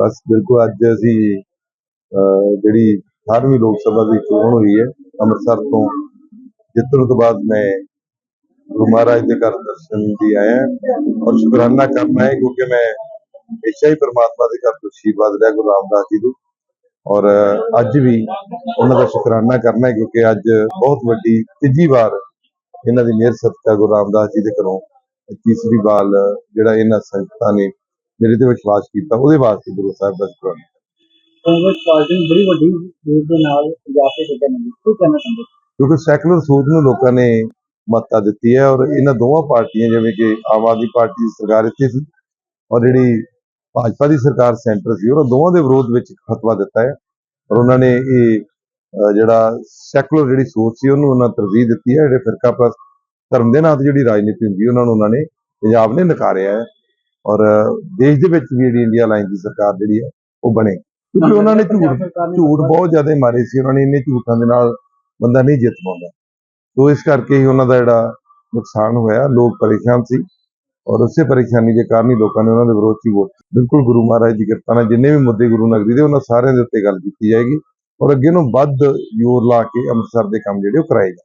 ਬਸ ਬਿਲਕੁਲ ਅੱਜ ਅਸੀਂ ਅਹ, ਜਿਹੜੀ 18ਵੀਂ ਲੋਕ ਸਭਾ ਦੀ ਚੋਣ ਹੋਈ ਹੈ ਅੰਮ੍ਰਿਤਸਰ ਤੋਂ ਜਿੱਤਣ ਤੋਂ ਬਾਅਦ ਮੈਂ ਗੁਰੂ ਮਹਾਰਾਜ ਦੇ ਘਰ ਦਰਸ਼ਨ ਦੀ ਆਇਆ ਔਰ ਸ਼ੁਕਰਾਨਾ ਕਰਨਾ ਹੈ ਕਿਉਂਕਿ ਮੈਂ ਹਮੇਸ਼ਾ ਹੀ ਪ੍ਰਮਾਤਮਾ ਦੇ ਘਰ ਤੋਂ ਆਸ਼ੀਰਵਾਦ ਲਿਆ ਗੁਰੂ ਰਾਮਦਾਸ ਜੀ ਦੇ ਔਰ ਅੱਜ ਵੀ ਉਹਨਾਂ ਦਾ ਸ਼ੁਕਰਾਨਾ ਕਰਨਾ ਹੈ ਕਿਉਂਕਿ ਅੱਜ ਬਹੁਤ ਵੱਡੀ ਤੀਜੀ ਵਾਰ ਇਹਨਾਂ ਦੀ ਮਿਹਰ ਸਦਕਾ ਗੁਰੂ ਰਾਮਦਾਸ ਜੀ ਦੇ ਘਰੋਂ ਤੀਸਰੀ ਵਾਰ ਜਿਹੜਾ ਇਹਨਾਂ ਸੰਗਤਾਂ ਨੇ ਮੇਰੇ ਤੇ ਵਿਸ਼ਵਾਸ ਕੀਤਾ ਉਹਦੇ ਵਾਸਤੇ ਗੁਰੂ ਸਾਹਿਬ ਦਾ ਸ਼ੁਕਰਾਨਾ। ਕਾਂਗਰਸ ਪਾਰਟੀ ਨੂੰ ਬੜੀ ਵੱਡੀ ਲੀਡ ਦੇ ਨਾਲ ਪੰਜਾਬ ਦੇ ਜਿੱਤਣ ਮਿਲੀ ਕੀ ਕਹਿਣਾ ਚਾਹੁੰਦੇ ਹੋ? ਕਿਉਂਕਿ ਸੈਕੂਲਰ ਸੋਚ ਨੂੰ ਲੋਕਾਂ ਨੇ ਮਹੱਤਤਾ ਦਿੱਤੀ ਹੈ ਔਰ ਇਹਨਾਂ ਦੋਵਾਂ ਪਾਰਟੀਆਂ ਜਿਵੇਂ ਕਿ ਆਮ ਆਦਮੀ ਪਾਰਟੀ ਦੀ ਸਰਕਾਰ ਇੱਥੇ ਸੀ ਔਰ ਜਿਹੜੀ ਭਾਜਪਾ ਦੀ ਸਰਕਾਰ ਸੈਂਟਰ ਸੀ ਉਹਨਾਂ ਦੋਵਾਂ ਦੇ ਵਿਰੋਧ ਵਿੱਚ ਫਤਵਾ ਦਿੱਤਾ ਹੈ ਔਰ ਉਹਨਾਂ ਨੇ ਇਹ ਜਿਹੜਾ ਸੈਕੂਲਰ ਜਿਹੜੀ ਸੋਚ ਸੀ ਉਹਨੂੰ ਉਹਨਾਂ ਤਰਜੀਹ ਦਿੱਤੀ ਹੈ। ਜਿਹੜੇ ਫਿਰਕਾ ਪ੍ਰਸਤ ਧਰਮ ਦੇ ਨਾਂ ਤੇ ਜਿਹੜੀ ਰਾਜਨੀਤੀ ਹੁੰਦੀ ਉਹਨਾਂ ਨੂੰ ਉਹਨਾਂ ਨੇ ਪੰਜਾਬ ਨੇ ਨਕਾਰਿਆ ਹੈ। ਔਰ ਦੇਸ਼ ਦੇ ਵਿੱਚ ਵੀ ਜਿਹੜੀ ਇੰਡੀਆ ਲਾਈਨ ਦੀ ਸਰਕਾਰ ਜਿਹੜੀ ਹੈ, ਉਹ ਬਣੇ। ਕਿਉਂਕਿ ਉਹਨਾਂ ਨੇ ਝੂਠ ਝੂਠ ਬਹੁਤ ਜ਼ਿਆਦਾ ਮਾਰੇ ਸੀ। ਉਹਨਾਂ ਨੇ ਇੰਨੇ ਝੂਠਾਂ ਦੇ ਨਾਲ ਬੰਦਾ ਨਹੀਂ ਜਿੱਤ ਪਾਉਂਦਾ। ਸੋ ਇਸ ਕਰਕੇ ਹੀ ਉਹਨਾਂ ਦਾ ਜਿਹੜਾ ਨੁਕਸਾਨ ਹੋਇਆ। ਲੋਕ ਪਰੇਸ਼ਾਨ ਸੀ ਔਰ ਉਸੇ ਪਰੇਸ਼ਾਨੀ ਦੇ ਕਾਰਨ ਹੀ ਲੋਕਾਂ ਨੇ ਉਹਨਾਂ ਦੇ ਵਿਰੋਧ 'ਚ ਹੀ ਵੋਟ ਬਿਲਕੁਲ ਗੁਰੂ ਮਹਾਰਾਜ ਦੀ ਕਿਰਪਾ ਨਾਲ ਜਿੰਨੇ ਵੀ ਮੁੱਦੇ ਗੁਰੂ ਨਗਰੀ ਦੇ, ਉਹਨਾਂ ਸਾਰਿਆਂ ਦੇ ਉੱਤੇ ਗੱਲ ਕੀਤੀ ਜਾਏਗੀ ਔਰ ਅੱਗੇ ਨੂੰ ਵੱਧ ਜ਼ੋਰ ਲਾ ਕੇ ਅੰਮ੍ਰਿਤਸਰ ਦੇ ਕੰਮ ਜਿਹੜੇ ਉਹ ਕਰਾਏ ਜਾਣ।